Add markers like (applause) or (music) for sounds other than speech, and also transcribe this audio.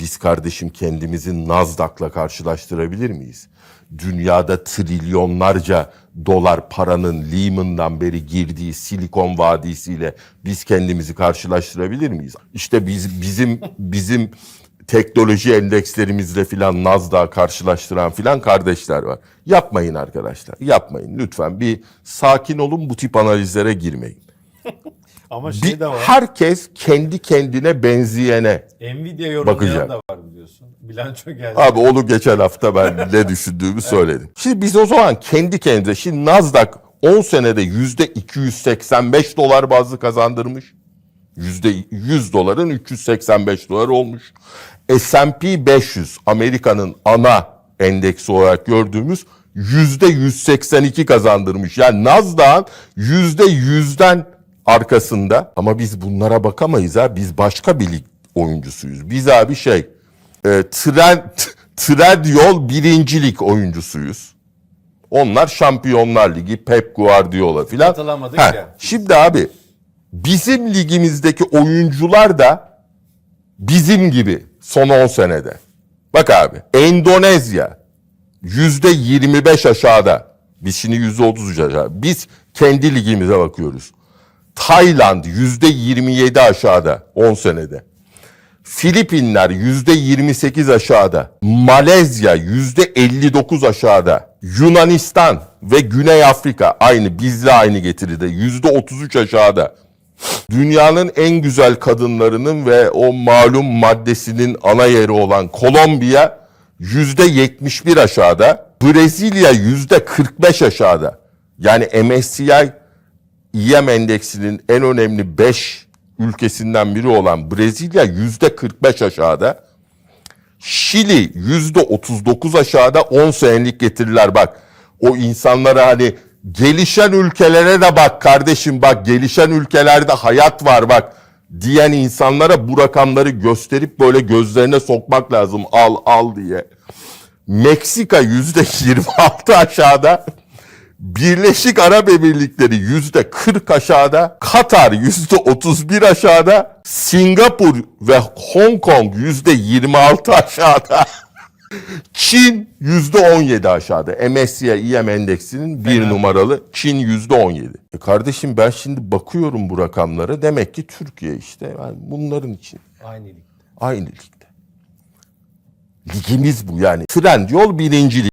Biz kardeşim kendimizi Nasdaq'la karşılaştırabilir miyiz? Dünyada trilyonlarca dolar paranın Lehman'dan beri girdiği Silikon Vadisi ile biz kendimizi karşılaştırabilir miyiz? İşte biz bizim bizim teknoloji endekslerimizle filan Nasdaq'ı karşılaştıran filan kardeşler var. Yapmayın arkadaşlar. Yapmayın lütfen. Bir sakin olun bu tip analizlere girmeyin. Ama şey Bir, de var. herkes kendi kendine benzeyene Nvidia yorumlayan da var biliyorsun. Bilanço geldi. Abi onu geçen hafta ben (laughs) ne düşündüğümü söyledim. Şimdi biz o zaman kendi kendimize şimdi Nasdaq 10 senede yüzde 285 dolar bazlı kazandırmış. Yüzde 100 doların 385 dolar olmuş. S&P 500 Amerika'nın ana endeksi olarak gördüğümüz yüzde 182 kazandırmış. Yani Nasdaq'ın yüzde 100'den arkasında ama biz bunlara bakamayız ha. Biz başka bir lig oyuncusuyuz. Biz abi şey e, (laughs) trend, Trendyol birincilik oyuncusuyuz. Onlar Şampiyonlar Ligi, Pep Guardiola filan. Katılamadık Ha, ya. Şimdi abi bizim ligimizdeki oyuncular da bizim gibi son 10 senede. Bak abi Endonezya yüzde 25 aşağıda. Biz şimdi yüzde 33 aşağı. Biz kendi ligimize bakıyoruz. Tayland yüzde 27 aşağıda 10 senede. Filipinler yüzde 28 aşağıda. Malezya yüzde 59 aşağıda. Yunanistan ve Güney Afrika aynı bizle aynı getiride yüzde 33 aşağıda. Dünyanın en güzel kadınlarının ve o malum maddesinin ana yeri olan Kolombiya yüzde 71 aşağıda. Brezilya yüzde 45 aşağıda. Yani MSCI EM endeksinin en önemli 5 ülkesinden biri olan Brezilya yüzde 45 aşağıda. Şili yüzde 39 aşağıda 10 senelik getiriler bak. O insanlara hani gelişen ülkelere de bak kardeşim bak gelişen ülkelerde hayat var bak diyen insanlara bu rakamları gösterip böyle gözlerine sokmak lazım al al diye. Meksika yüzde 26 aşağıda. Birleşik Arap Emirlikleri yüzde 40 aşağıda, Katar yüzde 31 aşağıda, Singapur ve Hong Kong yüzde 26 aşağıda, (laughs) Çin yüzde 17 aşağıda. MSCI EM endeksinin bir numaralı Çin yüzde 17. E kardeşim ben şimdi bakıyorum bu rakamlara demek ki Türkiye işte yani bunların için Aynı lig. aynı ligde. Ligimiz bu yani. Trendyol birinci lig.